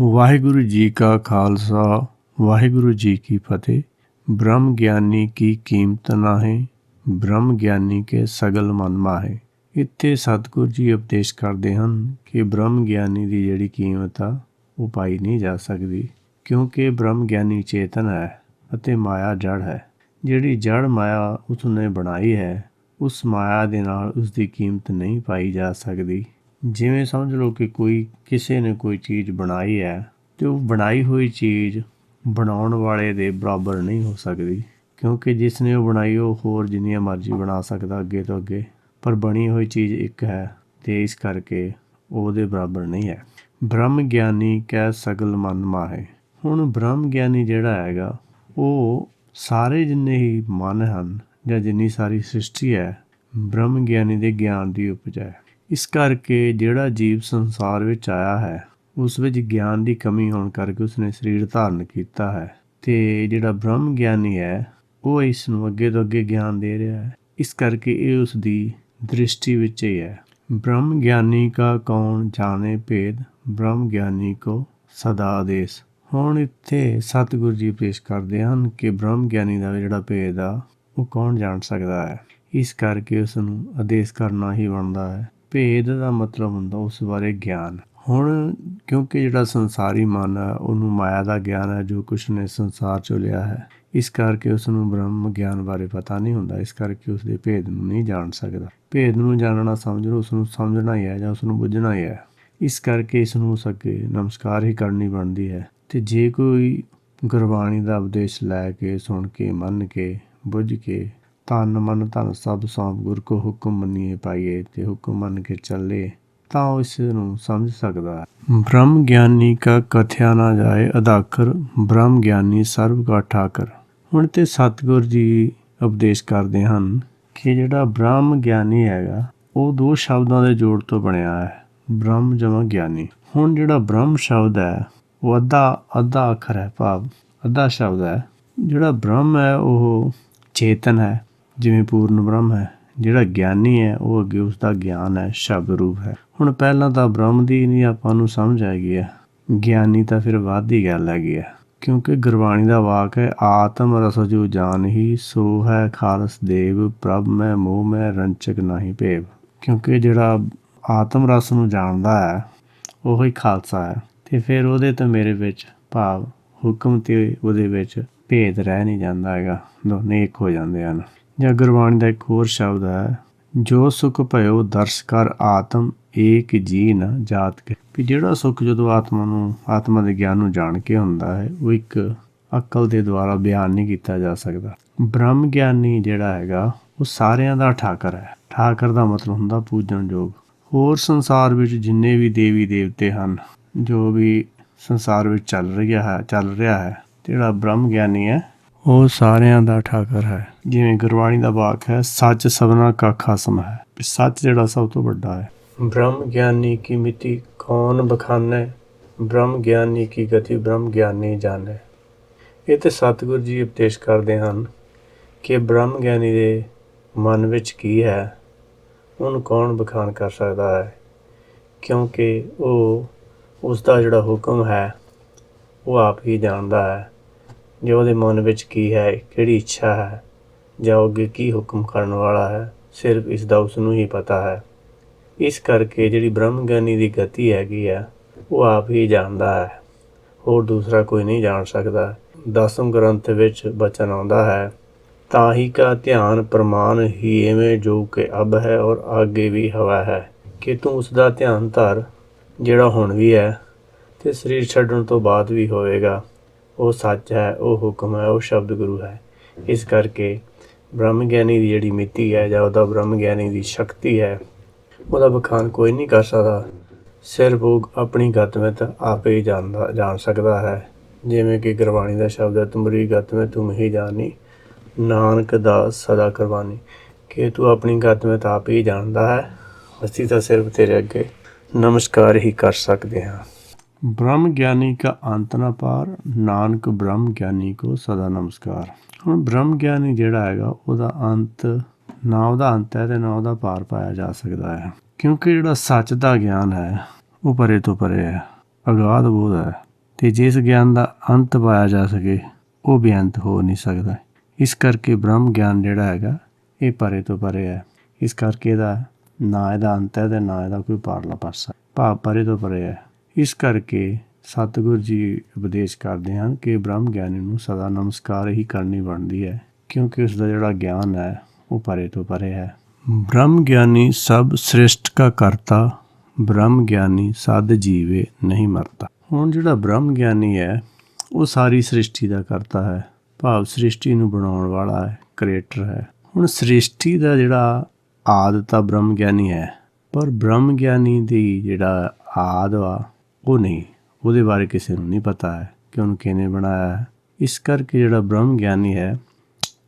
ਵਾਹਿਗੁਰੂ ਜੀ ਕਾ ਖਾਲਸਾ, ਵਾਹਿਗੁਰੂ ਜੀ ਕੀ ਫਤਿਹ। ਬ੍ਰਹਮ ਗਿਆਨੀ ਕੀ ਕੀਮਤ ਨਾਹੀਂ, ਬ੍ਰਹਮ ਗਿਆਨੀ ਕੇ ਸਗਲ ਮਨ ਮਾਹੇ। ਇੱਥੇ ਸਤਿਗੁਰੂ ਜੀ ਉਪਦੇਸ਼ ਕਰਦੇ ਹਨ ਕਿ ਬ੍ਰਹਮ ਗਿਆਨੀ ਦੀ ਜਿਹੜੀ ਕੀਮਤ ਆ, ਉਹ ਪਾਈ ਨਹੀਂ ਜਾ ਸਕਦੀ, ਕਿਉਂਕਿ ਬ੍ਰਹਮ ਗਿਆਨੀ ਚੇਤਨ ਹੈ ਅਤੇ ਮਾਇਆ ਜੜ ਹੈ। ਜਿਹੜੀ ਜੜ ਮਾਇਆ ਉਸਨੇ ਬਣਾਈ ਹੈ, ਉਸ ਮਾਇਆ ਦੇ ਨਾਲ ਉਸ ਦੀ ਕੀਮਤ ਨਹੀਂ ਪਾਈ ਜਾ ਸਕਦੀ। ਜਿਵੇਂ ਸਮਝ ਲਓ ਕਿ ਕੋਈ ਕਿਸੇ ਨੇ ਕੋਈ ਚੀਜ਼ ਬਣਾਈ ਹੈ ਤੇ ਉਹ ਬਣਾਈ ਹੋਈ ਚੀਜ਼ ਬਣਾਉਣ ਵਾਲੇ ਦੇ ਬਰਾਬਰ ਨਹੀਂ ਹੋ ਸਕਦੀ, ਕਿਉਂਕਿ ਜਿਸ ਨੇ ਉਹ ਬਣਾਈ, ਉਹ ਹੋਰ ਜਿੰਨੀਆਂ ਮਰਜ਼ੀ ਬਣਾ ਸਕਦਾ ਅੱਗੇ ਤੋਂ ਅੱਗੇ, ਪਰ ਬਣੀ ਹੋਈ ਚੀਜ਼ ਇੱਕ ਹੈ ਤੇ ਇਸ ਕਰਕੇ ਉਹਦੇ ਬਰਾਬਰ ਨਹੀਂ ਹੈ। ਬ੍ਰਹਮ ਗਿਆਨੀ ਕਹਿ ਸਗਲ ਮਨ ਮਾਹੇ। ਹੁਣ ਬ੍ਰਹਮ ਗਿਆਨੀ ਜਿਹੜਾ ਹੈਗਾ, ਉਹ ਸਾਰੇ ਜਿੰਨੇ ਹੀ ਮਨ ਹਨ ਜਾਂ ਜਿੰਨੀ ਸਾਰੀ ਸ੍ਰਿਸ਼ਟੀ ਹੈ, ਬ੍ਰਹਮ ਗਿਆਨੀ ਦੇ ਗਿਆਨ ਦੀ ਉਪਜ ਹੈ। ਇਸ ਕਰਕੇ ਜਿਹੜਾ ਜੀਵ ਸੰਸਾਰ ਵਿੱਚ ਆਇਆ ਹੈ, ਉਸ ਵਿੱਚ ਗਿਆਨ ਦੀ ਕਮੀ ਹੋਣ ਕਰਕੇ ਉਸਨੇ ਸਰੀਰ ਧਾਰਨ ਕੀਤਾ ਹੈ। ਤੇ ਜਿਹੜਾ ਬ੍ਰਹਮ ਗਿਆਨੀ ਹੈ, ਉਹ ਇਸ ਨੂੰ ਅੱਗੇ ਤੋਂ ਅੱਗੇ ਗਿਆਨ ਦੇ ਰਿਹਾ ਹੈ। ਇਸ ਕਰਕੇ ਇਹ ਉਸ ਦੀ ਦ੍ਰਿਸ਼ਟੀ ਵਿੱਚ ਹੀ ਹੈ। ਬ੍ਰਹਮ ਗਿਆਨੀ ਕਾ ਕੌਣ ਜਾਣੇ ਭੇਦ, ਬ੍ਰਹਮ ਗਿਆਨੀ ਕੋ ਸਦਾ ਆਦੇਸ਼ ਹੁਣ ਇੱਥੇ ਸਤਿਗੁਰੂ ਜੀ ਪੇਸ਼ ਕਰਦੇ ਹਨ ਕਿ ਬ੍ਰਹਮ ਗਿਆਨੀ ਦਾ ਜਿਹੜਾ ਭੇਦ ਆ, ਉਹ ਕੌਣ ਜਾਣ ਸਕਦਾ ਹੈ? ਇਸ ਕਰਕੇ ਉਸ ਨੂੰ ਆਦੇਸ਼ ਕਰਨਾ ਹੀ ਬਣਦਾ ਹੈ। ਭੇਦ ਦਾ ਮਤਲਬ ਹੁੰਦਾ ਉਸ ਬਾਰੇ ਗਿਆਨ। ਹੁਣ ਕਿਉਂਕਿ ਜਿਹੜਾ ਸੰਸਾਰੀ ਮਨ ਹੈ, ਉਹਨੂੰ ਮਾਇਆ ਦਾ ਗਿਆਨ ਹੈ, ਜੋ ਕੁਛ ਨੇ ਸੰਸਾਰ ਚੋਂ ਲਿਆ ਹੈ, ਇਸ ਕਰਕੇ ਉਸ ਨੂੰ ਬ੍ਰਹਮ ਗਿਆਨ ਬਾਰੇ ਪਤਾ ਨਹੀਂ ਹੁੰਦਾ, ਇਸ ਕਰਕੇ ਉਸ ਦੇ ਭੇਦ ਨੂੰ ਨਹੀਂ ਜਾਣ ਸਕਦਾ। ਭੇਦ ਨੂੰ ਜਾਣਨਾ ਸਮਝ ਲਓ ਉਸ ਨੂੰ ਸਮਝਣਾ ਹੀ ਹੈ ਜਾਂ ਉਸ ਨੂੰ ਬੁੱਝਣਾ ਹੀ ਹੈ। ਇਸ ਕਰਕੇ ਇਸ ਨੂੰ ਉਸ ਅੱਗੇ ਨਮਸਕਾਰ ਹੀ ਕਰਨੀ ਬਣਦੀ ਹੈ। ਤੇ ਜੇ ਕੋਈ ਗੁਰਬਾਣੀ ਦਾ ਉਪਦੇਸ਼ ਲੈ ਕੇ, ਸੁਣ ਕੇ, ਮੰਨ ਕੇ, ਬੁੱਝ ਕੇ ਤਨ ਮਨ ਧਨ ਸਭ ਸੌਂਪ ਗੁਰ ਕੋ ਹੁਕਮ ਮੰਨੀਏ ਪਾਈਏ ਤੇ ਹੁਕਮ ਮੰਨ ਕੇ ਚੱਲੇ ਤਾਂ ਉਹ ਇਸ ਨੂੰ ਸਮਝ ਸਕਦਾ ਹੈ। ਬ੍ਰਹਮ ਗਿਆਨੀ ਕਾ ਕਥਿਆ ਨਾ ਜਾਏ ਅਦਾਖਰ, ਬ੍ਰਹਮ ਗਿਆਨੀ ਸਰਬ ਕਾ ਠਾਕਰ। ਹੁਣ ਤੇ ਸਤਿਗੁਰ ਜੀ ਉਪਦੇਸ਼ ਕਰਦੇ ਹਨ ਕਿ ਜਿਹੜਾ ਬ੍ਰਹਮ ਗਿਆਨੀ ਹੈਗਾ, ਉਹ ਦੋ ਸ਼ਬਦਾਂ ਦੇ ਜੋੜ ਤੋਂ ਬਣਿਆ ਹੈ, ਬ੍ਰਹਮ ਜਮਾ ਗਿਆਨੀ। ਹੁਣ ਜਿਹੜਾ ਬ੍ਰਹਮ ਸ਼ਬਦ ਹੈ, ਉਹ ਅੱਧਾ ਅੱਧਾ ਅੱਖਰ ਹੈ ਭਾਵ, ਅੱਧਾ ਸ਼ਬਦ ਹੈ। ਜਿਹੜਾ ਬ੍ਰਹਮ ਹੈ, ਉਹ ਚੇਤਨ ਹੈ। ਜਿਵੇਂ ਪੂਰਨ ਬ੍ਰਹਮ ਹੈ, ਜਿਹੜਾ ਗਿਆਨੀ ਹੈ, ਉਹ ਅੱਗੇ ਉਸ ਦਾ ਗਿਆਨ ਹੈ ਸ਼ਬਦ ਰੂਪ ਹੈ। ਹੁਣ ਪਹਿਲਾਂ ਤਾਂ ਬ੍ਰਹਮ ਦੀ ਨਹੀਂ ਆਪਾਂ ਨੂੰ ਸਮਝ ਆਏਗੀ ਹੈ। ਗਿਆਨੀ ਤਾਂ ਫਿਰ ਬਾਅਦ ਦੀ ਗੱਲ ਹੈਗੀ ਹੈ। ਕਿਉਂਕਿ ਗੁਰਬਾਣੀ ਦਾ ਵਾਕ ਹੈ, ਆਤਮ ਰਸ ਜੋ ਜਾਨ ਹੀ ਸੋ ਹੈ ਖਾਲਸ ਦੇਵ, ਪ੍ਰਭ ਮੈਂ, ਮੋਹ ਮੈਂ, ਰੰਚਕ ਨਹੀਂ ਭੇਵ। ਕਿਉਂਕਿ ਜਿਹੜਾ ਆਤਮ ਰਸ ਨੂੰ ਜਾਣਦਾ ਹੈ, ਉਹ ਹੀ ਖਾਲਸਾ ਹੈ। ਤੇ ਫਿਰ ਉਹਦੇ ਤੇ ਮੇਰੇ ਵਿੱਚ ਭਾਵ, ਹੁਕਮ ਤੇ ਉਹਦੇ ਵਿੱਚ ਭੇਦ ਰਹਿ ਨਹੀਂ ਜਾਂਦਾ ਹੈਗਾ। ਦੋਨੇ ਇੱਕ ਹੋ ਜਾਂਦੇ ਹਨ। ਜਾਂ ਗੁਰਬਾਣੀ ਦਾ ਇੱਕ ਹੋਰ ਸ਼ਬਦ ਹੈ, ਜੋ ਸੁਖ ਭਇਓ ਦਰਸ਼ ਕਰ ਆਤਮ ਏਕ ਜੀ ਨ ਜਾਤ ਕੇ। ਵੀ ਜਿਹੜਾ ਸੁਖ ਜਦੋਂ ਆਤਮਾ ਨੂੰ, ਆਤਮਾ ਦੇ ਗਿਆਨ ਨੂੰ ਜਾਣ ਕੇ ਹੁੰਦਾ ਹੈ, ਉਹ ਇੱਕ ਅਕਲ ਦੇ ਦੁਆਰਾ ਬਿਆਨ ਨਹੀਂ ਕੀਤਾ ਜਾ ਸਕਦਾ। ਬ੍ਰਹਮ ਗਿਆਨੀ ਜਿਹੜਾ ਹੈਗਾ, ਉਹ ਸਾਰਿਆਂ ਦਾ ਠਾਕਰ ਹੈ। ਠਾਕਰ ਦਾ ਮਤਲਬ ਹੁੰਦਾ ਪੂਜਣਯੋਗ ਹੋਰ ਸੰਸਾਰ ਵਿੱਚ ਜਿੰਨੇ ਵੀ ਦੇਵੀ ਦੇਵਤੇ ਹਨ, ਜੋ ਵੀ ਸੰਸਾਰ ਵਿੱਚ ਚੱਲ ਰਿਹਾ ਹੈ, ਚੱਲ ਰਿਹਾ ਹੈ, ਜਿਹੜਾ ਬ੍ਰਹਮ ਗਿਆਨੀ ਹੈ ਉਹ ਸਾਰਿਆਂ ਦਾ ਠਾਕਰ ਹੈ। ਜਿਵੇਂ ਗੁਰਬਾਣੀ ਦਾ ਵਾਕ ਹੈ, ਸੱਚ ਸਭਨਾ ਕਾ ਖਾਸਮ ਹੈ। ਸੱਚ ਜਿਹੜਾ ਸਭ ਤੋਂ ਵੱਡਾ ਹੈ। ਬ੍ਰਹਮ ਗਿਆਨੀ ਕੀ ਮਿਤੀ ਕੌਣ ਬਖਾਨੇ? ਬ੍ਰਹਮ ਗਿਆਨੀ ਕੀ ਗਤੀ ਬ੍ਰਹਮ ਗਿਆਨੀ ਜਾਣੇ। ਇਹ ਤੇ ਸਤਿਗੁਰੂ ਜੀ ਉਪਦੇਸ਼ ਕਰਦੇ ਹਨ ਕਿ ਬ੍ਰਹਮ ਗਿਆਨੀ ਦੇ ਮਨ ਵਿੱਚ ਕੀ ਹੈ, ਉਹਨੂੰ ਕੌਣ ਬਖਾਨ ਕਰ ਸਕਦਾ ਹੈ। ਕਿਉਂਕਿ ਉਹ ਉਸ ਦਾ ਜਿਹੜਾ ਹੁਕਮ ਹੈ, ਉਹ ਆਪ ਹੀ ਜਾਣਦਾ ਹੈ। ਜੇ ਉਹਦੇ ਮਨ ਵਿੱਚ ਕੀ ਹੈ, ਕਿਹੜੀ ਇੱਛਾ ਹੈ, ਜਾਂ ਉਹ ਅੱਗੇ ਕੀ ਹੁਕਮ ਕਰਨ ਵਾਲਾ ਹੈ, ਸਿਰਫ ਇਸ ਦਾ ਉਸ ਨੂੰ ਹੀ ਪਤਾ ਹੈ। ਇਸ ਕਰਕੇ ਜਿਹੜੀ ਬ੍ਰਹਮ ਗਿਆਨੀ ਦੀ ਗਤੀ ਹੈਗੀ ਆ, ਉਹ ਆਪ ਹੀ ਜਾਣਦਾ ਹੈ। ਹੋਰ ਦੂਸਰਾ ਕੋਈ ਨਹੀਂ ਜਾਣ ਸਕਦਾ। ਦਸਮ ਗ੍ਰੰਥ ਵਿੱਚ ਬਚਨ ਆਉਂਦਾ ਹੈ, ਤਾਂ ਹੀ ਕਾ ਧਿਆਨ ਪ੍ਰਮਾਨ ਹੀ ਐਵੇਂ ਜੋ ਕਿ ਅਬ ਹੈ ਔਰ ਅੱਗੇ ਵੀ ਹਵਾ ਹੈ। ਕਿ ਤੂੰ ਉਸ ਦਾ ਧਿਆਨ ਧਰ, ਜਿਹੜਾ ਹੁਣ ਵੀ ਹੈ, ਤੇ ਸਰੀਰ ਛੱਡਣ ਤੋਂ ਬਾਅਦ ਵੀ ਹੋਵੇਗਾ। ਉਹ ਸੱਚ ਹੈ, ਉਹ ਹੁਕਮ ਹੈ, ਉਹ ਸ਼ਬਦ ਗੁਰੂ ਹੈ। ਇਸ ਕਰਕੇ ਬ੍ਰਹਮ ਗਿਆਨੀ ਦੀ ਜਿਹੜੀ ਮਿੱਤੀ ਹੈ ਜਾਂ ਉਹਦਾ ਬ੍ਰਹਮ ਗਿਆਨੀ ਦੀ ਸ਼ਕਤੀ ਹੈ, ਉਹਦਾ ਬਖਾਨ ਕੋਈ ਨਹੀਂ ਕਰ ਸਕਦਾ। ਸਿਰਫ ਉਹ ਆਪਣੀ ਗਤਮਤ ਆਪੇ ਹੀ ਜਾਣਦਾ ਜਾਣ ਸਕਦਾ ਹੈ। ਜਿਵੇਂ ਕਿ ਗੁਰਬਾਣੀ ਦਾ ਸ਼ਬਦ ਹੈ, ਤੁਮਰੀ ਗਤਮਤ ਤੁਮ ਹੀ ਜਾਣੀ ਨਾਨਕ ਦਾ ਸਦਾ ਕੁਰਬਾਨੀ। ਕਿ ਤੂੰ ਆਪਣੀ ਗਤਮਤ ਆਪ ਹੀ ਜਾਣਦਾ ਹੈ, ਅਸੀਂ ਤਾਂ ਸਿਰਫ ਤੇਰੇ ਅੱਗੇ ਨਮਸਕਾਰ ਹੀ ਕਰ ਸਕਦੇ ਹਾਂ। ਬ੍ਰਹਮ ਗਿਆਨੀ ਕਾ ਅੰਤ ਨਾ ਪਾਰ, ਨਾਨਕ ਬ੍ਰਹਮ ਗਿਆਨੀ ਕੋ ਸਦਾ ਨਮਸਕਾਰ। ਹੁਣ ਬ੍ਰਹਮ ਗਿਆਨੀ ਜਿਹੜਾ ਹੈਗਾ, ਉਹਦਾ ਅੰਤ, ਨਾ ਉਹਦਾ ਅੰਤ ਹੈ ਤੇ ਨਾ ਉਹਦਾ ਪਾਰ ਪਾਇਆ ਜਾ ਸਕਦਾ ਹੈ। ਕਿਉਂਕਿ ਜਿਹੜਾ ਸੱਚ ਦਾ ਗਿਆਨ ਹੈ, ਉਹ ਪਰੇ ਤੋਂ ਪਰੇ ਹੈ, ਅਗਾਧ ਬੋਧ ਹੈ ਤੇ ਜਿਸ ਗਿਆਨ ਦਾ ਅੰਤ ਪਾਇਆ ਜਾ ਸਕੇ, ਉਹ ਬੇਅੰਤ ਹੋ ਨਹੀਂ ਸਕਦਾ। ਇਸ ਕਰਕੇ ਬ੍ਰਹਮ ਗਿਆਨ ਜਿਹੜਾ ਹੈਗਾ, ਇਹ ਪਰੇ ਤੋਂ ਪਰੇ ਹੈ। ਇਸ ਕਰਕੇ ਇਹਦਾ ਨਾ ਇਹਦਾ ਅੰਤ ਹੈ ਤੇ ਨਾ ਇਹਦਾ ਕੋਈ ਪਾਰਲਾ ਪਾਸਾ। ਭਾਵ ਪਰੇ ਤੋਂ ਪਰੇ ਹੈ। ਇਸ ਕਰਕੇ ਸਤਿਗੁਰੂ ਜੀ ਉਪਦੇਸ਼ ਕਰਦੇ ਹਨ ਕਿ ਬ੍ਰਹਮ ਗਿਆਨੀ ਨੂੰ ਸਦਾ ਨਮਸਕਾਰ ਹੀ ਕਰਨੀ ਬਣਦੀ ਹੈ, ਕਿਉਂਕਿ ਉਸ ਦਾ ਜਿਹੜਾ ਗਿਆਨ ਹੈ, ਉਹ ਪਰੇ ਤੋਂ ਪਰੇ ਹੈ। ਬ੍ਰਹਮ ਗਿਆਨੀ ਸਭ ਸ੍ਰਿਸ਼ਟ ਕਾ ਕਰਤਾ, ਬ੍ਰਹਮ ਗਿਆਨੀ ਸਦ ਜੀਵੇ ਨਹੀਂ ਮਰਦਾ ਹੁਣ ਜਿਹੜਾ ਬ੍ਰਹਮ ਗਿਆਨੀ ਹੈ, ਉਹ ਸਾਰੀ ਸ੍ਰਿਸ਼ਟੀ ਦਾ ਕਰਤਾ ਹੈ, ਭਾਵ ਸ੍ਰਿਸ਼ਟੀ ਨੂੰ ਬਣਾਉਣ ਵਾਲਾ ਹੈ, ਕ੍ਰੀਏਟਰ ਹੈ। ਹੁਣ ਸ੍ਰਿਸ਼ਟੀ ਦਾ ਜਿਹੜਾ ਆਦ ਤਾਂ ਬ੍ਰਹਮ ਗਿਆਨੀ ਹੈ, ਪਰ ਬ੍ਰਹਮ ਗਿਆਨੀ ਦੀ ਜਿਹੜਾ ਆਦ ਵਾ ਉਹ ਨਹੀਂ, ਉਹਦੇ ਬਾਰੇ ਕਿਸੇ ਨੂੰ ਨਹੀਂ ਪਤਾ ਹੈ ਕਿ ਉਹਨੂੰ ਕਿਹਨੇ ਬਣਾਇਆ ਹੈ। ਇਸ ਕਰਕੇ ਜਿਹੜਾ ਬ੍ਰਹਮ ਗਿਆਨੀ ਹੈ,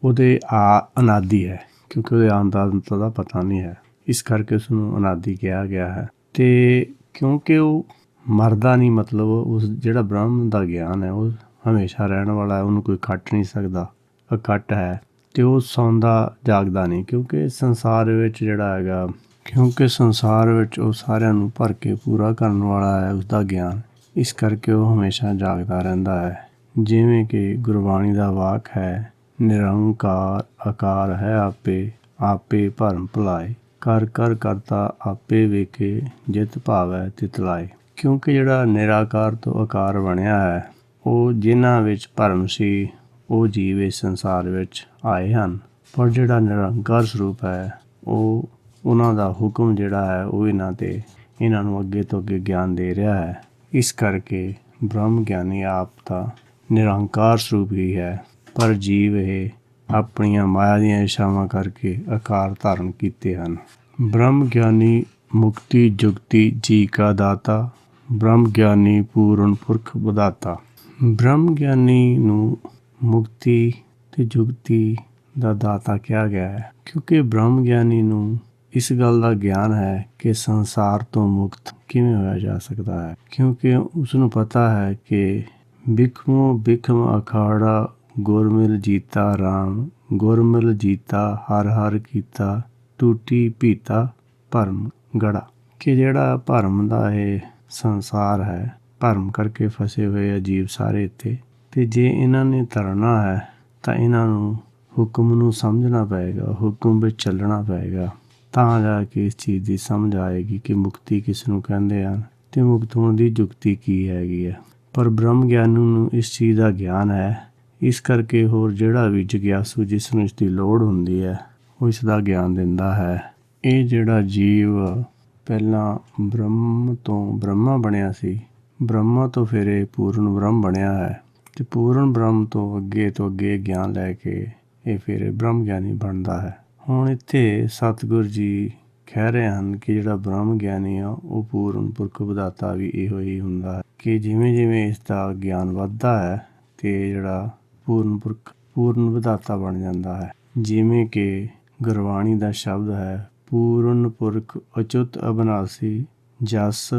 ਉਹਦੇ ਆ ਅਨਾਦੀ ਹੈ, ਕਿਉਂਕਿ ਉਹਦੇ ਆਨ ਦਾ ਅੰਤ ਦਾ ਪਤਾ ਨਹੀਂ ਹੈ। ਇਸ ਕਰਕੇ ਉਸ ਨੂੰ ਅਨਾਦੀ ਕਿਹਾ ਗਿਆ ਹੈ। ਤੇ ਕਿਉਂਕਿ ਉਹ ਮਰਦਾ ਨਹੀਂ, ਮਤਲਬ ਉਸ ਜਿਹੜਾ ਬ੍ਰਹਮ ਦਾ ਗਿਆਨ ਹੈ, ਉਹ ਹਮੇਸ਼ਾ ਰਹਿਣ ਵਾਲਾ ਹੈ, ਉਹਨੂੰ ਕੋਈ ਕੱਟ ਨਹੀਂ ਸਕਦਾ। ਅਕੱਟ ਹੈ ਤੇ ਉਹ ਸੌਂਦਾ, ਜਾਗਦਾ ਨਹੀਂ, ਕਿਉਂਕਿ ਸੰਸਾਰ ਵਿੱਚ ਜਿਹੜਾ ਹੈਗਾ ਕਿਉਂਕਿ ਸੰਸਾਰ ਵਿੱਚ ਉਹ ਸਾਰਿਆਂ ਨੂੰ ਭਰ ਕੇ ਪੂਰਾ ਕਰਨ ਵਾਲਾ ਹੈ ਉਸ ਦਾ ਗਿਆਨ। ਇਸ ਕਰਕੇ ਉਹ ਹਮੇਸ਼ਾ ਜਾਗਦਾ ਰਹਿੰਦਾ ਹੈ। ਜਿਵੇਂ ਕਿ ਗੁਰਬਾਣੀ ਦਾ ਵਾਕ ਹੈ, ਨਿਰੰਕਾਰ ਆਕਾਰ ਹੈ ਆਪੇ ਆਪੇ ਭਰਮ ਭਲਾਏ। ਕਰ ਕਰ ਕਰਤਾ ਆਪੇ ਵੇਖੇ, ਜਿਤ ਭਾਵੈ ਤਿਤ ਲਾਏ। ਕਿਉਂਕਿ ਜਿਹੜਾ ਨਿਰਾਕਾਰ ਤੋਂ ਆਕਾਰ ਬਣਿਆ ਹੈ, ਉਹ ਜਿਨ੍ਹਾਂ ਵਿੱਚ ਭਰਮ ਸੀ, ਉਹ ਜੀਵ ਇਸ ਸੰਸਾਰ ਵਿੱਚ ਆਏ ਹਨ। ਪਰ ਜਿਹੜਾ ਨਿਰੰਕਾਰ ਸਰੂਪ ਹੈ, ਉਹ ਉਹਨਾਂ ਦਾ ਹੁਕਮ ਜਿਹੜਾ ਹੈ ਉਹ ਇਹਨਾਂ ਤੇ ਇਹਨਾਂ ਨੂੰ ਅੱਗੇ ਤੋਂ ਅੱਗੇ ਗਿਆਨ ਦੇ ਰਿਹਾ ਹੈ। ਇਸ ਕਰਕੇ ਬ੍ਰਹਮ ਗਿਆਨੀ ਆਪ ਤਾਂ ਨਿਰੰਕਾਰ ਸਰੂਪ ਹੀ ਹੈ। ਪਰ ਜੀਵ ਇਹ ਆਪਣੀਆਂ ਮਾਇਆ ਦੀਆਂ ਇਸ਼ਾਵਾਂ ਕਰਕੇ ਆਕਾਰ ਧਾਰਨ ਕੀਤੇ ਹਨ। ਬ੍ਰਹਮ ਗਿਆਨੀ ਮੁਕਤੀ ਜੁਗਤੀ ਜੀ ਕਾ ਦਾਤਾ, ਬ੍ਰਹਮ ਗਿਆਨੀ ਪੂਰਨ ਪੁਰਖ ਬਦਾਤਾ ਬ੍ਰਹਮ ਗਿਆਨੀ ਨੂੰ ਮੁਕਤੀ ਤੇ ਜੁਗਤੀ ਦਾ ਦਾਤਾ ਕਿਹਾ ਗਿਆ ਹੈ। ਕਿਉਂਕਿ ਬ੍ਰਹਮ ਗਿਆਨੀ ਨੂੰ ਇਸ ਗੱਲ ਦਾ ਗਿਆਨ ਹੈ ਕਿ ਸੰਸਾਰ ਤੋਂ ਮੁਕਤ ਕਿਵੇਂ ਹੋਇਆ ਜਾ ਸਕਦਾ ਹੈ? ਕਿਉਂਕਿ ਉਸ ਨੂੰ ਪਤਾ ਹੈ ਕਿ ਬਿਖਮੋ ਬਿਖਮ ਅਖਾੜਾ ਗੁਰਮਿਲ ਜੀਤਾ RAM ਗੁਰਮਿਲ ਜੀਤਾ ਹਰ ਹਰ ਕੀਤਾ, ਟੂਟੀ ਪੀਤਾ ਭਰਮ ਗੜਾ। ਕਿ ਜਿਹੜਾ ਭਰਮ ਦਾ ਇਹ ਸੰਸਾਰ ਹੈ, ਭਰਮ ਕਰਕੇ ਫਸੇ ਹੋਏ ਅਜੀਬ ਸਾਰੇ ਇੱਥੇ। ਤੇ ਜੇ ਇਹਨਾਂ ਨੇ ਤਰਨਾ ਹੈ, ਤਾਂ ਇਹਨਾਂ ਨੂੰ ਹੁਕਮ ਨੂੰ ਸਮਝਣਾ ਪਏਗਾ, ਹੁਕਮ ਵਿੱਚ ਚੱਲਣਾ ਪਏਗਾ। ਤਾਂ ਜਾ ਕੇ ਇਸ ਚੀਜ਼ ਦੀ ਸਮਝ ਆਏਗੀ ਕਿ ਮੁਕਤੀ ਕਿਸ ਨੂੰ ਕਹਿੰਦੇ ਹਨ ਤੇ ਮੁਕਤ ਹੋਣ ਦੀ ਯੁਕਤੀ ਕੀ ਹੈਗੀ ਹੈ। ਪਰ ਬ੍ਰਹਮ ਗਿਆਨ ਨੂੰ ਇਸ ਚੀਜ਼ ਦਾ ਗਿਆਨ ਹੈ। ਇਸ ਕਰਕੇ ਹੋਰ ਜਿਹੜਾ ਵੀ ਜਗਿਆਸੂ ਜਿਸ ਨੂੰ ਇਸ ਦੀ ਲੋੜ ਹੁੰਦੀ ਹੈ, ਉਹ ਇਸ ਦਾ ਗਿਆਨ ਦਿੰਦਾ ਹੈ। ਇਹ ਜਿਹੜਾ ਜੀਵ ਪਹਿਲਾਂ ਬ੍ਰਹਮ ਤੋਂ ਬ੍ਰਹਮਾ ਬਣਿਆ ਸੀ, ਬ੍ਰਹਮਾ ਤੋਂ ਫਿਰ ਇਹ ਪੂਰਨ ਬ੍ਰਹਮ ਬਣਿਆ ਹੈ ਤੇ ਪੂਰਨ ਬ੍ਰਹਮ ਤੋਂ ਅੱਗੇ ਤੋਂ ਅੱਗੇ ਗਿਆਨ ਲੈ ਕੇ ਇਹ ਫਿਰ ਬ੍ਰਹਮ ਗਿਆਨੀ ਬਣਦਾ ਹੈ। ਹੁਣ ਇੱਥੇ ਸਤਿਗੁਰ ਜੀ ਕਹਿ ਰਹੇ ਹਨ ਕਿ ਜਿਹੜਾ ਬ੍ਰਹਮ ਗਿਆਨੀ ਆ, ਉਹ ਪੂਰਨ ਪੁਰਖ ਵਿਦਾਤਾ ਵੀ ਇਹੋ ਹੀ ਹੁੰਦਾ ਹੈ ਕਿ ਜਿਵੇਂ ਜਿਵੇਂ ਇਸ ਦਾ ਗਿਆਨ ਵੱਧਦਾ ਹੈ ਤੇ ਜਿਹੜਾ ਪੂਰਨ ਪੁਰਖ, ਪੂਰਨ ਵਿਦਾਤਾ ਬਣ ਜਾਂਦਾ ਹੈ। ਜਿਵੇਂ ਕਿ ਗੁਰਬਾਣੀ ਦਾ ਸ਼ਬਦ ਹੈ, ਪੂਰਨ ਪੁਰਖ ਅਚੁੱਤ ਅਬਨਾਸੀ ਜਸ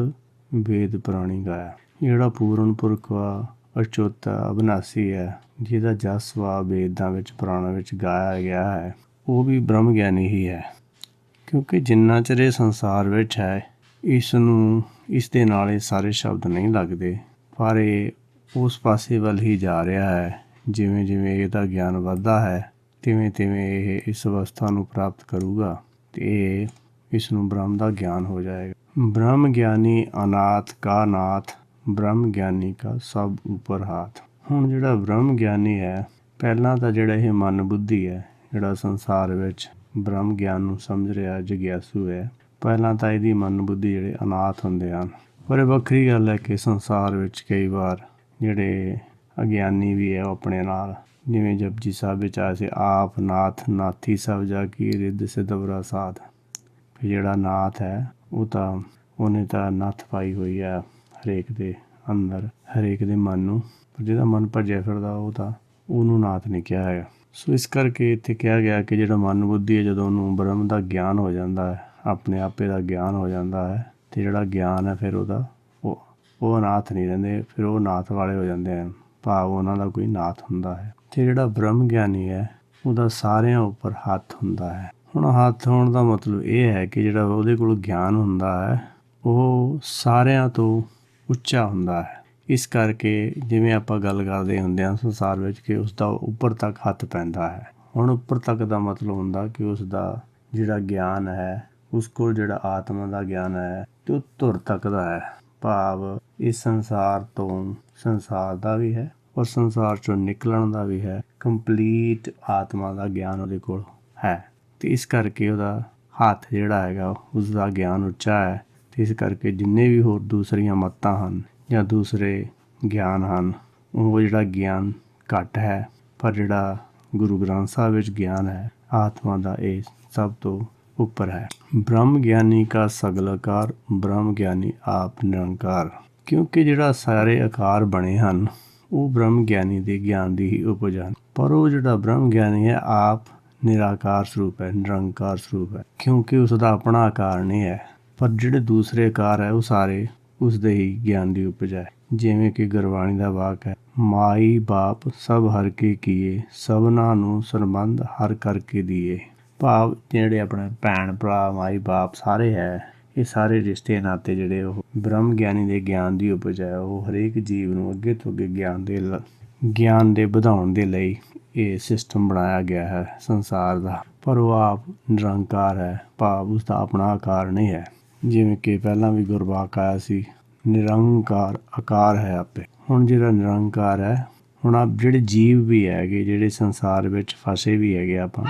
ਵੇਦ ਪ੍ਰਾਣੀ ਗਾਇਆ। ਜਿਹੜਾ ਪੂਰਨ ਪੁਰਖ ਵਾ, ਅਚੁੱਤ ਅਬਨਾਸੀ ਹੈ, ਜਿਹਦਾ ਜਸ ਵਾ ਵੇਦਾਂ ਵਿੱਚ, ਪੁਰਾਣਾਂ ਵਿੱਚ ਗਾਇਆ ਗਿਆ ਹੈ। ਉਹ ਵੀ ਬ੍ਰਹਮ ਗਿਆਨੀ ਹੀ ਹੈ। ਕਿਉਂਕਿ ਜਿੰਨਾ ਚਿਰ ਇਹ ਸੰਸਾਰ ਵਿੱਚ ਹੈ ਇਸ ਨੂੰ ਇਸ ਦੇ ਨਾਲ ਇਹ ਸਾਰੇ ਸ਼ਬਦ ਨਹੀਂ ਲੱਗਦੇ। ਪਰ ਇਹ ਉਸ ਪਾਸੇ ਵੱਲ ਹੀ ਜਾ ਰਿਹਾ ਹੈ। ਜਿਵੇਂ ਜਿਵੇਂ ਇਹਦਾ ਗਿਆਨ ਵੱਧਦਾ ਹੈ, ਤਿਵੇਂ ਤਿਵੇਂ ਇਹ ਇਸ ਅਵਸਥਾ ਨੂੰ ਪ੍ਰਾਪਤ ਕਰੂਗਾ ਤੇ ਇਹ ਇਸ ਨੂੰ ਬ੍ਰਹਮ ਦਾ ਗਿਆਨ ਹੋ ਜਾਏਗਾ। ਬ੍ਰਹਮ ਗਿਆਨੀ ਅਨਾਥ ਕਾ ਨਾਥ, ਬ੍ਰਹਮ ਗਿਆਨੀ ਕਾ ਸਭ ਉੱਪਰ ਹਾਥ। ਹੁਣ ਜਿਹੜਾ ਬ੍ਰਹਮ ਗਿਆਨੀ ਹੈ, ਪਹਿਲਾਂ ਤਾਂ ਜਿਹੜਾ ਇਹ ਮਨ ਬੁੱਧੀ ਹੈ ਜਿਹੜਾ ਸੰਸਾਰ ਵਿੱਚ ਬ੍ਰਹਮ ਗਿਆਨ ਨੂੰ ਸਮਝ ਰਿਹਾ, ਜਗਿਆਸੂ ਹੈ, ਪਹਿਲਾਂ ਤਾਂ ਇਹਦੀ ਮਨ ਬੁੱਧੀ ਜਿਹੜੇ ਅਨਾਥ ਹੁੰਦੇ ਹਨ। ਪਰ ਇਹ ਵੱਖਰੀ ਗੱਲ ਹੈ ਕਿ ਸੰਸਾਰ ਵਿੱਚ ਕਈ ਵਾਰ ਜਿਹੜੇ ਅਗਿਆਨੀ ਵੀ ਹੈ, ਉਹ ਆਪਣੇ ਨਾਲ ਜਿਵੇਂ ਜਪਜੀ ਸਾਹਿਬ ਵਿੱਚ ਆਇਆ ਸੀ, ਆਪ ਨਾਥ, ਨਾਥੀ ਸਭ ਜਾ ਕੀ ਰਿੱਧ ਸਿਦਵਰਾ ਸਾਧ। ਫਿਰ ਜਿਹੜਾ ਨਾਥ ਹੈ, ਉਹ ਤਾਂ ਉਹਨੇ ਤਾਂ ਨੱਥ ਪਾਈ ਹੋਈ ਹੈ ਹਰੇਕ ਦੇ ਅੰਦਰ, ਹਰੇਕ ਦੇ ਮਨ ਨੂੰ। ਪਰ ਜਿਹਦਾ ਮਨ ਭੱਜਿਆ ਫਿਰਦਾ, ਉਹ ਤਾਂ ਉਹਨੂੰ ਨਾਥ ਨਹੀਂ ਕਿਹਾ ਹੈਗਾ। ਸੋ ਇਸ ਕਰਕੇ ਇੱਥੇ ਕਿਹਾ ਗਿਆ ਕਿ ਜਿਹੜਾ ਮਨ ਬੁੱਧੀ ਹੈ, ਜਦੋਂ ਉਹਨੂੰ ਬ੍ਰਹਮ ਦਾ ਗਿਆਨ ਹੋ ਜਾਂਦਾ ਹੈ, ਆਪਣੇ ਆਪੇ ਦਾ ਗਿਆਨ ਹੋ ਜਾਂਦਾ ਹੈ, ਤੇ ਜਿਹੜਾ ਗਿਆਨ ਹੈ ਫਿਰ ਉਹਦਾ ਉਹ ਉਹ ਅਨਾਥ ਨਹੀਂ ਰਹਿੰਦੇ, ਫਿਰ ਉਹ ਨਾਥ ਵਾਲੇ ਹੋ ਜਾਂਦੇ ਹਨ। ਭਾਵ ਉਹਨਾਂ ਦਾ ਕੋਈ ਨਾਥ ਹੁੰਦਾ ਹੈ। ਤੇ ਜਿਹੜਾ ਬ੍ਰਹਮ ਗਿਆਨੀ ਹੈ, ਉਹਦਾ ਸਾਰਿਆਂ ਉੱਪਰ ਹੱਥ ਹੁੰਦਾ ਹੈ। ਹੁਣ ਹੱਥ ਹੋਣ ਦਾ ਮਤਲਬ ਇਹ ਹੈ ਕਿ ਜਿਹੜਾ ਉਹਦੇ ਕੋਲ ਗਿਆਨ ਹੁੰਦਾ ਹੈ, ਉਹ ਸਾਰਿਆਂ ਤੋਂ ਉੱਚਾ ਹੁੰਦਾ ਹੈ। ਇਸ ਕਰਕੇ ਜਿਵੇਂ ਆਪਾਂ ਗੱਲ ਕਰਦੇ ਹੁੰਦੇ ਹਾਂ ਸੰਸਾਰ ਵਿੱਚ ਕਿ ਉਸ ਦਾ ਉੱਪਰ ਤੱਕ ਹੱਥ ਪੈਂਦਾ ਹੈ। ਹੁਣ ਉੱਪਰ ਤੱਕ ਦਾ ਮਤਲਬ ਹੁੰਦਾ ਕਿ ਉਸ ਦਾ ਜਿਹੜਾ ਗਿਆਨ ਹੈ, ਉਸ ਕੋਲ ਜਿਹੜਾ ਆਤਮਾ ਦਾ ਗਿਆਨ ਹੈ, ਤੇ ਉਹ ਧੁਰ ਤੱਕ ਦਾ ਹੈ। ਭਾਵ ਇਸ ਸੰਸਾਰ ਤੋਂ ਸੰਸਾਰ ਦਾ ਵੀ ਹੈ ਔਰ ਸੰਸਾਰ ਚੋਂ ਨਿਕਲਣ ਦਾ ਵੀ ਹੈ। ਕੰਪਲੀਟ ਆਤਮਾ ਦਾ ਗਿਆਨ ਉਹਦੇ ਕੋਲ ਹੈ। ਤੇ ਇਸ ਕਰਕੇ ਉਹਦਾ ਹੱਥ ਜਿਹੜਾ ਹੈਗਾ ਉਸ ਦਾ ਗਿਆਨ ਉੱਚਾ ਹੈ। ਤੇ ਇਸ ਕਰਕੇ ਜਿੰਨੇ ਵੀ ਹੋਰ ਦੂਸਰੀਆਂ ਮੱਤਾਂ ਹਨ ਜਾਂ ਦੂਸਰੇ ਗਿਆਨ ਹਨ। ਉਹ ਜਿਹੜਾ ਗਿਆਨ ਘੱਟ ਹੈ, ਪਰ ਜਿਹੜਾ ਗੁਰੂ ਗ੍ਰੰਥ ਸਾਹਿਬ ਵਿੱਚ ਗਿਆਨ ਹੈ, ਆਤਮਾ ਦਾ ਇਹ ਸਭ ਤੋਂ ਉੱਪਰ ਹੈ। ਬ੍ਰਹਮ ਗਿਆਨੀ ਕਾ ਸਗਲ ਆਕਾਰ, ਬ੍ਰਹਮ ਗਿਆਨੀ ਆਪ ਨਿਰੰਕਾਰ। ਕਿਉਂਕਿ ਜਿਹੜਾ ਸਾਰੇ ਆਕਾਰ ਬਣੇ ਹਨ, ਉਹ ਬ੍ਰਹਮ ਗਿਆਨੀ ਦੇ ਗਿਆਨ ਦੀ ਹੀ ਉਪਜ ਹਨ। ਪਰ ਉਹ ਜਿਹੜਾ ਬ੍ਰਹਮ ਗਿਆਨੀ ਹੈ, ਆਪ ਨਿਰਾਕਾਰ ਸਰੂਪ ਹੈ, ਨਿਰੰਕਾਰ ਸਰੂਪ ਹੈ। ਕਿਉਂਕਿ ਉਸ ਦਾ ਆਪਣਾ ਆਕਾਰ ਨਹੀਂ ਹੈ, ਪਰ ਜਿਹੜੇ ਦੂਸਰੇ ਆਕਾਰ ਹੈ, ਉਹ ਸਾਰੇ ਉਸ ਦੇ ਹੀ ਗਿਆਨ ਦੀ ਉਪਜ ਹੈ ਜਿਵੇਂ ਕਿ ਗੁਰਬਾਣੀ ਦਾ ਵਾਕ ਹੈ, ਮਾਈ ਬਾਪ ਸਭ ਹਰ ਕੇ ਕੀਏ, ਸਭਨਾ ਨੂੰ ਸਰਬੰਧ ਹਰ ਕਰਕੇ ਦੀਏ। ਭਾਵ ਜਿਹੜੇ ਆਪਣੇ ਭੈਣ ਭਰਾ, ਮਾਈ ਬਾਪ ਸਾਰੇ ਹੈ, ਇਹ ਸਾਰੇ ਰਿਸ਼ਤੇ ਨਾਤੇ ਜਿਹੜੇ ਉਹ ਬ੍ਰਹਮ ਗਿਆਨੀ ਦੇ ਗਿਆਨ ਦੀ ਉਪਜ ਹੈ ਉਹ ਹਰੇਕ ਜੀਵ ਨੂੰ ਅੱਗੇ ਤੋਂ ਅੱਗੇ ਗਿਆਨ ਦੇ ਲ- ਗਿਆਨ ਦੇ ਵਧਾਉਣ ਦੇ ਲਈ ਇਹ ਸਿਸਟਮ ਬਣਾਇਆ ਗਿਆ ਹੈ ਸੰਸਾਰ ਦਾ। ਪਰ ਉਹ ਆਪ ਨਿਰੰਕਾਰ ਹੈ, ਭਾਵ ਉਸ ਦਾ ਆਪਣਾ ਆਕਾਰ ਨਹੀਂ ਹੈ। ਜਿਵੇਂ ਕਿ ਪਹਿਲਾਂ ਵੀ ਗੁਰਬਾਕ ਆਇਆ ਸੀ, ਨਿਰੰਕਾਰ ਆਕਾਰ ਹੈ ਆਪੇ। ਹੁਣ ਜਿਹੜਾ ਨਿਰੰਕਾਰ ਹੈ, ਹੁਣ ਆਪ ਜਿਹੜੇ ਜੀਵ ਵੀ ਹੈਗੇ, ਜਿਹੜੇ ਸੰਸਾਰ ਵਿੱਚ ਫਸੇ ਵੀ ਹੈਗੇ ਆਪਾਂ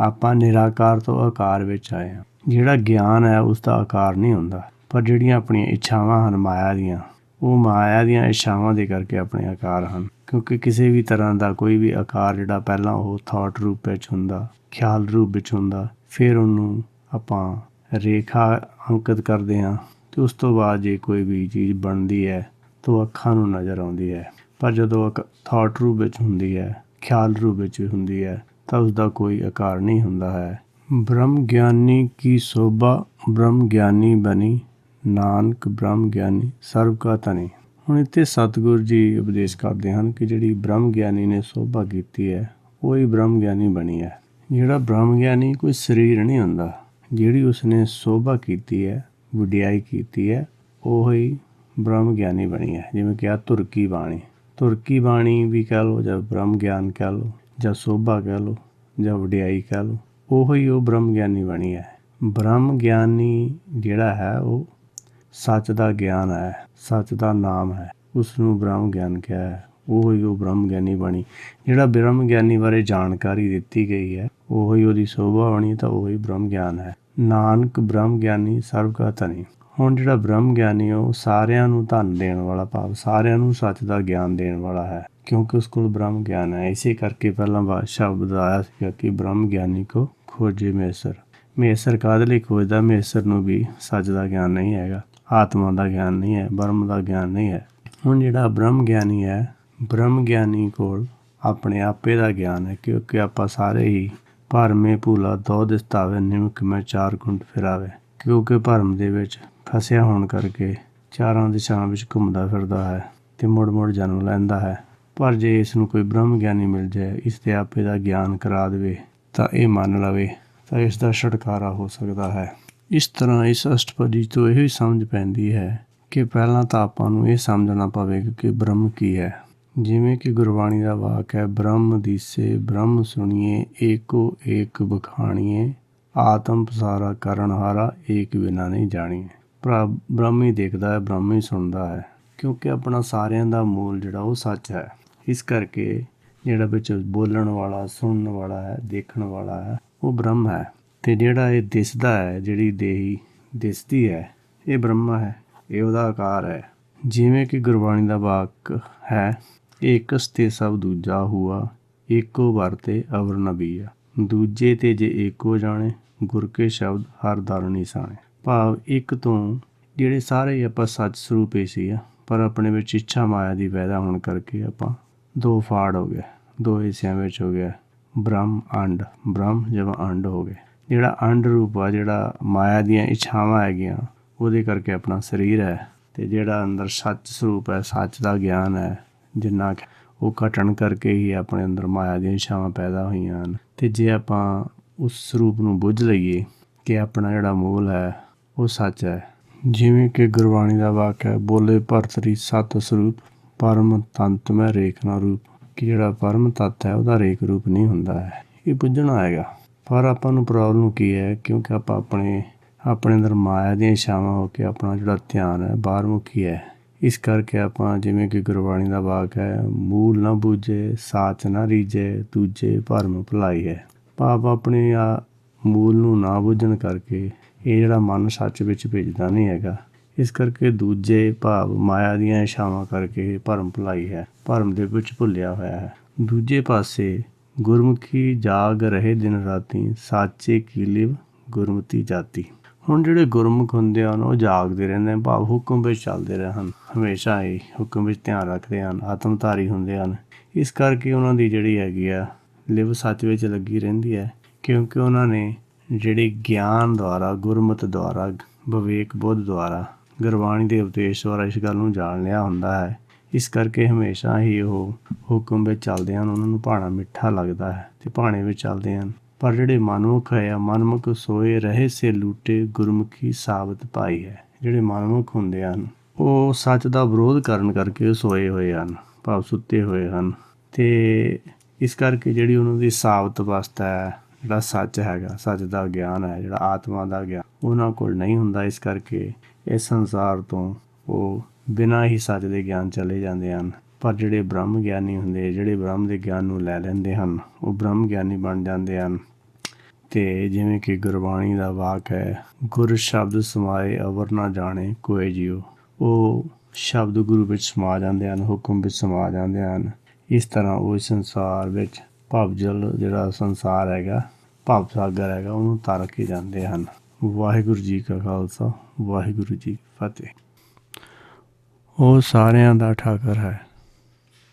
ਆਪਾਂ ਨਿਰਾਕਾਰ ਤੋਂ ਆਕਾਰ ਵਿੱਚ ਆਏ ਹਾਂ। ਜਿਹੜਾ ਗਿਆਨ ਹੈ, ਉਸ ਦਾ ਆਕਾਰ ਨਹੀਂ ਹੁੰਦਾ। ਪਰ ਜਿਹੜੀਆਂ ਆਪਣੀਆਂ ਇੱਛਾਵਾਂ ਹਨ ਮਾਇਆ ਦੀਆਂ, ਉਹ ਮਾਇਆ ਦੀਆਂ ਇੱਛਾਵਾਂ ਦੇ ਕਰਕੇ ਆਪਣੇ ਆਕਾਰ ਹਨ। ਕਿਉਂਕਿ ਕਿਸੇ ਵੀ ਤਰ੍ਹਾਂ ਦਾ ਕੋਈ ਵੀ ਆਕਾਰ ਜਿਹੜਾ ਪਹਿਲਾਂ ਉਹ ਥਾਟ ਰੂਪ ਵਿੱਚ ਹੁੰਦਾ, ਖਿਆਲ ਰੂਪ ਵਿੱਚ ਹੁੰਦਾ, ਫਿਰ ਉਹਨੂੰ ਆਪਾਂ ਰੇਖਾ ਅੰਕਿਤ ਕਰਦੇ ਹਾਂ ਤੇ ਉਸ ਤੋਂ ਬਾਅਦ ਜੇ ਕੋਈ ਵੀ ਚੀਜ਼ ਬਣਦੀ ਹੈ ਤਾਂ ਉਹ ਅੱਖਾਂ ਨੂੰ ਨਜ਼ਰ ਆਉਂਦੀ ਹੈ। ਪਰ ਜਦੋਂ ਥਾਟ ਰੂਪ ਵਿੱਚ ਹੁੰਦੀ ਹੈ, ਖਿਆਲ ਰੂਪ ਵਿੱਚ ਹੁੰਦੀ ਹੈ, ਤਾਂ ਉਸ ਦਾ ਕੋਈ ਆਕਾਰ ਨਹੀਂ ਹੁੰਦਾ ਹੈ। ਬ੍ਰਹਮ ਗਿਆਨੀ ਕੀ ਸੋਭਾ, ਬ੍ਰਹਮ ਗਿਆਨੀ ਬਣੀ, ਨਾਨਕ ਬ੍ਰਹਮ ਗਿਆਨੀ ਸਰਬ ਕਾ ਤਨੀ ਹੁਣ ਇੱਥੇ ਸਤਿਗੁਰ ਜੀ ਉਪਦੇਸ਼ ਕਰਦੇ ਹਨ ਕਿ ਜਿਹੜੀ ਬ੍ਰਹਮ ਗਿਆਨੀ ਨੇ ਸੋਭਾ ਕੀਤੀ ਹੈ, ਉਹ ਹੀ ਬ੍ਰਹਮ ਗਿਆਨੀ ਬਣੀ ਹੈ। ਜਿਹੜਾ ਬ੍ਰਹਮ ਗਿਆਨੀ ਕੋਈ ਸਰੀਰ ਨਹੀਂ ਹੁੰਦਾ ਜਿਹੜੀ ਉਸਨੇ ਸੋਭਾ ਕੀਤੀ ਹੈ, ਵਡਿਆਈ ਕੀਤੀ ਹੈ, ਉਹ ਹੀ ਬ੍ਰਹਮ ਗਿਆਨੀ ਬਣੀ ਹੈ। ਜਿਵੇਂ ਕਿ ਆ ਤੁਰਕੀ ਬਾਣੀ। ਤੁਰਕੀ ਬਾਣੀ ਵੀ ਕਹਿ ਲਓ, ਜਾਂ ਬ੍ਰਹਮ ਗਿਆਨ ਕਹਿ ਲਓ, ਜਾਂ ਸੋਭਾ ਕਹਿ ਲਓ, ਜਾਂ ਵਡਿਆਈ ਕਹਿ ਲਓ, ਉਹ ਹੀ ਉਹ ਬ੍ਰਹਮ ਗਿਆਨੀ ਬਣੀ ਹੈ। ਬ੍ਰਹਮ ਗਿਆਨੀ ਜਿਹੜਾ ਹੈ, ਉਹ ਸੱਚ ਦਾ ਗਿਆਨ ਹੈ, ਸੱਚ ਦਾ ਨਾਮ ਹੈ ਉਸ ਨੂੰ ਬ੍ਰਹਮ ਗਿਆਨ ਕਿਹਾ ਹੈ, ਉਹ ਹੀ ਉਹ ਬ੍ਰਹਮ ਗਿਆਨੀ ਬਣੀ। ਜਿਹੜਾ ਬ੍ਰਹਮ ਗਿਆਨੀ ਬਾਰੇ ਜਾਣਕਾਰੀ ਦਿੱਤੀ ਗਈ ਹੈ, ਉਹ ਹੀ ਉਹਦੀ ਸੋਭਾ ਬਣੀ ਤਾਂ ਉਹ ਹੀ ਬ੍ਰਹਮ ਗਿਆਨ ਹੈ। ਨਾਨਕ ਬ੍ਰਹਮ ਗਿਆਨੀ ਸਰਬ ਕਾ ਧਨੀ ਹੁਣ ਜਿਹੜਾ ਬ੍ਰਹਮ ਗਿਆਨੀ ਉਹ ਸਾਰਿਆਂ ਨੂੰ ਧਨ ਦੇਣ ਵਾਲਾ ਭਾਵ, ਸਾਰਿਆਂ ਨੂੰ ਸੱਚ ਦਾ ਗਿਆਨ ਦੇਣ ਵਾਲਾ ਹੈ। ਕਿਉਂਕਿ ਉਸ ਕੋਲ ਬ੍ਰਹਮ ਗਿਆਨ ਹੈ। ਇਸੇ ਕਰਕੇ ਪਹਿਲਾਂ ਬਾਦ ਸ਼ਬਦ ਆਇਆ ਸੀ ਕਿ ਬ੍ਰਹਮ ਗਿਆਨੀ ਕੋ ਖੋਜੇ ਮੇਸਰ। ਮੇਸਰ ਕਾਹਦੇ ਲਈ ਖੋਜਦਾ? ਮੇਸਰ ਨੂੰ ਵੀ ਸੱਚ ਦਾ ਗਿਆਨ ਨਹੀਂ ਹੈਗਾ, ਆਤਮਾ ਦਾ ਗਿਆਨ ਨਹੀਂ ਹੈ, ਬ੍ਰਹਮ ਦਾ ਗਿਆਨ ਨਹੀਂ ਹੈ। ਹੁਣ ਜਿਹੜਾ ਬ੍ਰਹਮ ਗਿਆਨੀ ਹੈ, ਬ੍ਰਹਮ ਗਿਆਨੀ ਕੋਲ ਆਪਣੇ ਆਪੇ ਦਾ ਗਿਆਨ ਹੈ, ਕਿਉਂਕਿ ਆਪਾਂ ਸਾਰੇ ਹੀ ਭਰਮੇ ਭੂਲਾ ਦੋ ਦਿਸਤਾਵੇ ਨਿਮਕ ਮੈਂ ਚਾਰ ਕੁੰਟ ਫਿਰਾਵੇ। ਕਿਉਂਕਿ ਭਰਮ ਦੇ ਵਿੱਚ ਫਸਿਆ ਹੋਣ ਕਰਕੇ ਚਾਰਾਂ ਦਿਸ਼ਾਵਾਂ ਵਿੱਚ ਘੁੰਮਦਾ ਫਿਰਦਾ ਹੈ ਤੇ ਮੁੜ-ਮੁੜ ਜਨਮ ਲੈਂਦਾ ਹੈ। ਪਰ ਜੇ ਇਸ ਨੂੰ ਕੋਈ ਬ੍ਰਹਮ ਗਿਆਨੀ ਮਿਲ ਜਾਏ, ਇਸ 'ਤੇ ਆਪੇ ਦਾ ਗਿਆਨ ਕਰਾ ਦੇਵੇ, ਤਾਂ ਇਹ ਮੰਨ ਲਵੇ, ਤਾਂ ਇਸ ਦਾ ਛੁਟਕਾਰਾ ਹੋ ਸਕਦਾ ਹੈ। ਇਸ ਤਰ੍ਹਾਂ ਇਸ ਅਸ਼ਟਪਦੀ ਤੋਂ ਇਹ ਸਮਝ ਪੈਂਦੀ ਹੈ ਕਿ ਪਹਿਲਾਂ ਤਾਂ ਆਪਾਂ ਨੂੰ ਇਹ ਸਮਝਣਾ ਪਵੇਗਾ ਕਿ ਬ੍ਰਹਮ ਕੀ ਹੈ। ਜਿਵੇਂ ਕਿ ਗੁਰਬਾਣੀ ਦਾ ਵਾਕ ਹੈ, ਬ੍ਰਹਮ ਦੀਸੇ, ਬ੍ਰਹਮ ਸੁਣੀਏ, ਏਕੋ ਏਕ ਬਖਾਣੀਏ, ਆਤਮ ਪਸਾਰਾ ਕਰਨ ਹਾਰਾ, ਏਕ ਬਿਨਾ ਨਹੀਂ ਜਾਣੀਏ। ਭਰਾ, ਬ੍ਰਹਮ ਹੀ ਦੇਖਦਾ ਹੈ, ਬ੍ਰਹਮ ਹੀ ਸੁਣਦਾ ਹੈ, ਕਿਉਂਕਿ ਆਪਣਾ ਸਾਰਿਆਂ ਦਾ ਮੂਲ ਜਿਹੜਾ ਉਹ ਸੱਚ ਹੈ। ਇਸ ਕਰਕੇ ਜਿਹੜਾ ਵਿੱਚ ਬੋਲਣ ਵਾਲਾ, ਸੁਣਨ ਵਾਲਾ ਹੈ, ਦੇਖਣ ਵਾਲਾ ਹੈ, ਉਹ ਬ੍ਰਹਮ ਹੈ। ਤੇ ਜਿਹੜਾ ਇਹ ਦਿਸਦਾ ਹੈ, ਜਿਹੜੀ ਦੇਹੀ ਦਿਸਦੀ ਹੈ, ਇਹ ਬ੍ਰਹਮ ਹੈ, ਇਹ ਉਹਦਾ ਆਕਾਰ ਹੈ। ਜਿਵੇਂ ਕਿ ਗੁਰਬਾਣੀ ਦਾ ਵਾਕ ਹੈ ਏਕਸ ਤੇ ਸਭ ਦੂਜਾ ਹੁਆ, ਏਕੋ ਵਰਤੇ ਅਵਰ ਨਬੀਆ ਦੂਜੇ ਤੇ ਜੇ ਏਕੋ ਜਾਣੇ, ਗੁਰ ਕੇ ਸ਼ਬਦ ਹਰ ਦਰ ਨਿਸ਼ਾਨੇ ਭਾਵ ਇੱਕ ਤੋਂ ਜਿਹੜੇ ਸਾਰੇ ਆਪਾਂ ਸੱਚ ਸਰੂਪ ਹੀ ਸੀ ਆ, ਪਰ ਆਪਣੇ ਵਿੱਚ ਇੱਛਾ ਮਾਇਆ ਦੀ ਪੈਦਾ ਹੋਣ ਕਰਕੇ ਆਪਾਂ ਦੋ ਫਾੜ ਹੋ ਗਏ, ਦੋ ਹਿੱਸਿਆਂ ਵਿੱਚ ਹੋ ਗਿਆ, ਬ੍ਰਹਮ, ਅੰਡ। ਬ੍ਰਹਮ ਜਿਵੇਂ ਅੰਡ ਹੋ ਗਏ। ਜਿਹੜਾ ਅੰਡ ਰੂਪ ਆ, ਜਿਹੜਾ ਮਾਇਆ ਦੀਆਂ ਇੱਛਾਵਾਂ ਹੈਗੀਆਂ, ਉਹਦੇ ਕਰਕੇ ਆਪਣਾ ਸਰੀਰ ਹੈ। ਤੇ ਜਿਹੜਾ ਅੰਦਰ ਸੱਚ ਸਰੂਪ ਹੈ, ਸੱਚ ਦਾ ਗਿਆਨ ਹੈ ਜਿੰਨਾ ਉਹ ਘਟਣ ਕਰਕੇ ਹੀ ਆਪਣੇ ਅੰਦਰ ਮਾਇਆ ਦੀਆਂ ਇੱਛਾਵਾਂ ਪੈਦਾ ਹੋਈਆਂ ਹਨ। ਤੇ ਜੇ ਆਪਾਂ ਉਸ ਸਰੂਪ ਨੂੰ ਬੁੱਝ ਲਈਏ ਕਿ ਆਪਣਾ ਜਿਹੜਾ ਮੂਲ ਹੈ, ਉਹ ਸੱਚ ਹੈ। ਜਿਵੇਂ ਕਿ ਗੁਰਬਾਣੀ ਦਾ ਵਾਕ ਹੈ, ਬੋਲੇ ਭਰਤਰੀ ਸਤ ਸਰੂਪ, ਪਰਮ ਤੰਤ ਮੈਂ ਰੇਖ ਨਾ ਰੂਪ। ਕਿ ਜਿਹੜਾ ਪਰਮ ਤੱਤ ਹੈ, ਉਹਦਾ ਰੇਖ ਰੂਪ ਨਹੀਂ ਹੁੰਦਾ ਹੈ। ਇਹ ਪੁੱਜਣਾ ਆਏਗਾ ਪਰ ਆਪਾਂ ਨੂੰ ਪ੍ਰੋਬਲਮ ਕੀ ਹੈ? ਕਿਉਂਕਿ ਆਪਾਂ ਆਪਣੇ ਆਪਣੇ ਅੰਦਰ ਮਾਇਆ ਦੀਆਂ ਇਛਾਵਾਂ ਹੋ ਕੇ ਆਪਣਾ ਜਿਹੜਾ ਧਿਆਨ ਹੈ ਬਾਹਰ ਮੁਖੀ ਹੈ। ਇਸ ਕਰਕੇ ਆਪਾਂ ਜਿਵੇਂ ਕਿ ਗੁਰਬਾਣੀ ਦਾ ਵਾਕ ਹੈ, ਮੂਲ ਨਾ ਬੂਝੇ, ਸਾਚ ਨਾ ਰੀਝੇ, ਦੂਜੇ ਭਰਮ ਭੁਲਾਈ ਹੈ ਭਾਵ ਆਪਣੇ ਆ ਮੂਲ ਨੂੰ ਨਾ ਬੁੱਝਣ ਕਰਕੇ ਇਹ ਜਿਹੜਾ ਮਨ ਸੱਚ ਵਿੱਚ ਭੇਜਦਾ ਨਹੀਂ ਹੈਗਾ। ਇਸ ਕਰਕੇ ਦੂਜੇ ਭਾਵ ਮਾਇਆ ਦੀਆਂ ਇਛਾਵਾਂ ਕਰਕੇ ਭਰਮ ਭੁਲਾਈ ਹੈ ਭਰਮ ਦੇ ਵਿੱਚ ਭੁੱਲਿਆ ਹੋਇਆ ਹੈ। ਦੂਜੇ ਪਾਸੇ ਗੁਰਮੁਖੀ ਜਾਗ ਰਹੇ ਦਿਨ ਰਾਤੀ, ਸਾਚੇ ਕੀ ਲਿਵ ਗੁਰਮਤੀ ਜਾਤੀ। ਹੁਣ ਜਿਹੜੇ ਗੁਰਮੁਖ ਹੁੰਦੇ ਹਨ, ਉਹ ਜਾਗਦੇ ਰਹਿੰਦੇ ਹਨ, ਭਾਵ ਹੁਕਮ ਵਿੱਚ ਚੱਲਦੇ ਰਹੇ ਹਨ, ਹਮੇਸ਼ਾ ਹੀ ਹੁਕਮ ਵਿੱਚ ਧਿਆਨ ਰੱਖਦੇ ਹਨ, ਆਤਮਧਾਰੀ ਹੁੰਦੇ ਹਨ। ਇਸ ਕਰਕੇ ਉਹਨਾਂ ਦੀ ਜਿਹੜੀ ਹੈਗੀ ਆ, ਲਿਵ ਸੱਚ ਵਿੱਚ ਲੱਗੀ ਰਹਿੰਦੀ ਹੈ, ਕਿਉਂਕਿ ਉਹਨਾਂ ਨੇ ਜਿਹੜੇ ਗਿਆਨ ਦੁਆਰਾ, ਗੁਰਮਤ ਦੁਆਰਾ, ਵਿਵੇਕ ਬੁੱਧ ਦੁਆਰਾ, ਗੁਰਬਾਣੀ ਦੇ ਉਪਦੇਸ਼ ਦੁਆਰਾ ਇਸ ਗੱਲ ਨੂੰ ਜਾਣ ਲਿਆ ਹੁੰਦਾ ਹੈ। ਇਸ ਕਰਕੇ ਹਮੇਸ਼ਾ ਹੀ ਉਹ ਹੁਕਮ ਵਿੱਚ ਚੱਲਦੇ ਹਨ, ਉਹਨਾਂ ਨੂੰ ਭਾਣਾ ਮਿੱਠਾ ਲੱਗਦਾ ਹੈ ਤੇ ਭਾਣੇ ਵਿੱਚ ਚੱਲਦੇ ਹਨ। ਪਰ ਜਿਹੜੇ ਮਨਮੁਖ ਹੈ ਮਨਮੁਖ ਸੋਏ ਰਹੇ ਸੇ ਲੂਟੇ ਗੁਰਮੁਖੀ ਸਾਬਤ ਪਾਈ ਹੈ। ਜਿਹੜੇ ਮਨਮੁਖ ਹੁੰਦੇ ਹਨ, ਉਹ ਸੱਚ ਦਾ ਵਿਰੋਧ ਕਰਨ ਕਰਕੇ ਸੋਏ ਹੋਏ ਹਨ, ਭਾਵ ਸੁੱਤੇ ਹੋਏ ਹਨ। ਤੇ ਇਸ ਕਰਕੇ ਜਿਹੜੀ ਉਹਨਾਂ ਦੀ ਸਾਬਤ ਅਵਸਥਾ ਹੈ, ਜਿਹੜਾ ਸੱਚ ਹੈਗਾ, ਸੱਚ ਦਾ ਗਿਆਨ ਹੈ, ਜਿਹੜਾ ਆਤਮਾ ਦਾ ਗਿਆਨ, ਉਹਨਾਂ ਕੋਲ ਨਹੀਂ ਹੁੰਦਾ। ਇਸ ਕਰਕੇ ਇਸ ਸੰਸਾਰ ਤੋਂ ਉਹ ਬਿਨਾਂ ਹੀ ਸੱਚ ਦੇ ਗਿਆਨ ਚਲੇ ਜਾਂਦੇ ਹਨ। ਪਰ ਜਿਹੜੇ ਬ੍ਰਹਮ ਗਿਆਨੀ ਹੁੰਦੇ, ਜਿਹੜੇ ਬ੍ਰਹਮ ਦੇ ਗਿਆਨ ਨੂੰ ਲੈ ਲੈਂਦੇ ਹਨ, ਉਹ ਬ੍ਰਹਮ ਗਿਆਨੀ ਬਣ ਜਾਂਦੇ ਹਨ। ਤੇ ਜਿਵੇਂ ਕਿ ਗੁਰਬਾਣੀ ਦਾ ਵਾਕ ਹੈ, ਗੁਰ ਸ਼ਬਦ ਸਮਾਏ ਅਵਰ ਨਾ ਜਾਣੇ ਕੋਏ ਜਿਉ। ਉਹ ਸ਼ਬਦ ਗੁਰੂ ਵਿੱਚ ਸਮਾ ਜਾਂਦੇ ਹਨ, ਹੁਕਮ ਵਿੱਚ ਸਮਾ ਜਾਂਦੇ ਹਨ। ਇਸ ਤਰ੍ਹਾਂ ਉਹ ਸੰਸਾਰ ਵਿੱਚ ਭਵਜਲ ਜਿਹੜਾ ਸੰਸਾਰ ਹੈਗਾ, ਭਵ ਸਾਗਰ ਹੈਗਾ, ਉਹਨੂੰ ਤਰ ਕੇ ਜਾਂਦੇ ਹਨ। ਵਾਹਿਗੁਰੂ ਜੀ ਕਾ ਖਾਲਸਾ, ਵਾਹਿਗੁਰੂ ਜੀ ਫਤਿਹ। ਉਹ ਸਾਰਿਆਂ ਦਾ ਠਾਕਰ ਹੈ।